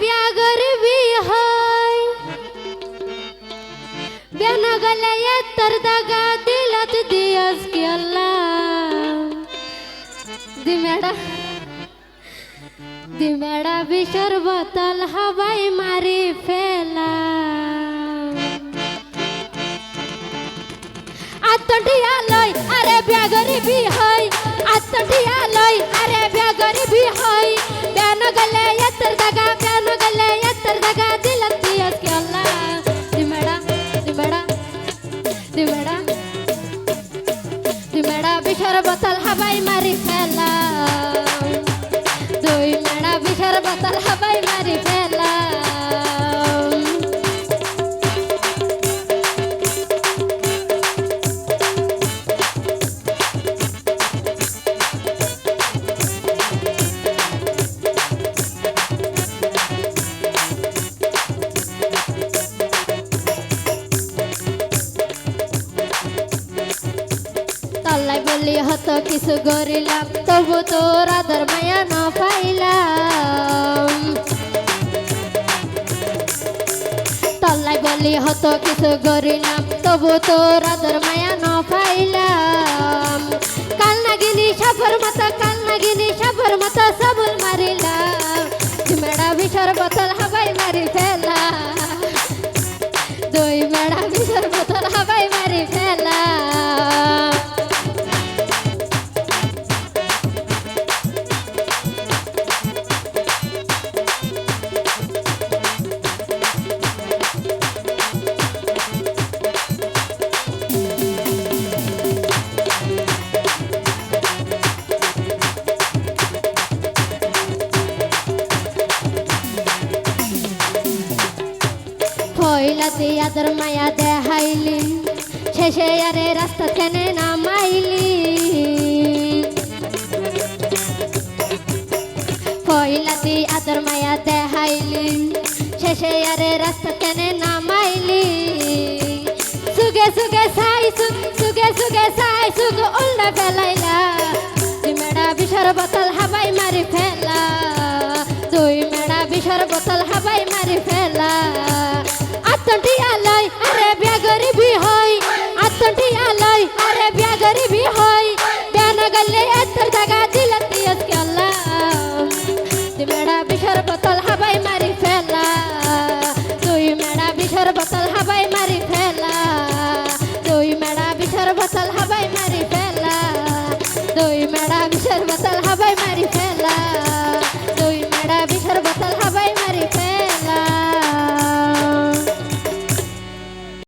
বিয়া গরিবি হয় বেন গলে এত্তর দাগা দিলত দিয়স কি আল্লাহ দিমেড়া দিমেড়া বিষর বোতল হাবাই মারি ফেলা আত্মটিয়া লই আরে ব্যাগরি বি হই দিমেড়া বেড়া বিষর বোতল হাবাই মারি ফেলা তাল্লাই বলি হত কিছু গরিলাম তবু তোর আদর মায়া না পাইলাম। তাল্লাই বলি হত কিছু গরিলাম তবু তোর আদর মায়া না পাইলাম। কাল নাগিনি সাফর মতো, কাল নাগিনি সাফর মতো, সবল মারিলাম। মেড়া বিষর বোতল হাবাই মারি পয়লাতে আদর মায়া দেখাইলি শেষে আরে রাস্তা থেকে নামাইলি। পয়লাতে আদর মায়া দেখাইলি শেষে আরে রাস্তা থেকে নামাইলি। সুগে সুগে সাই সুগ, সুগে সাই সুগ উল্টা ফেলাইলা। মেড়া বিষর বোতল হাবাই মারি ফেলা। দুই মেড়া বিষর বোতল হাবাই পিঠের বোতল হবে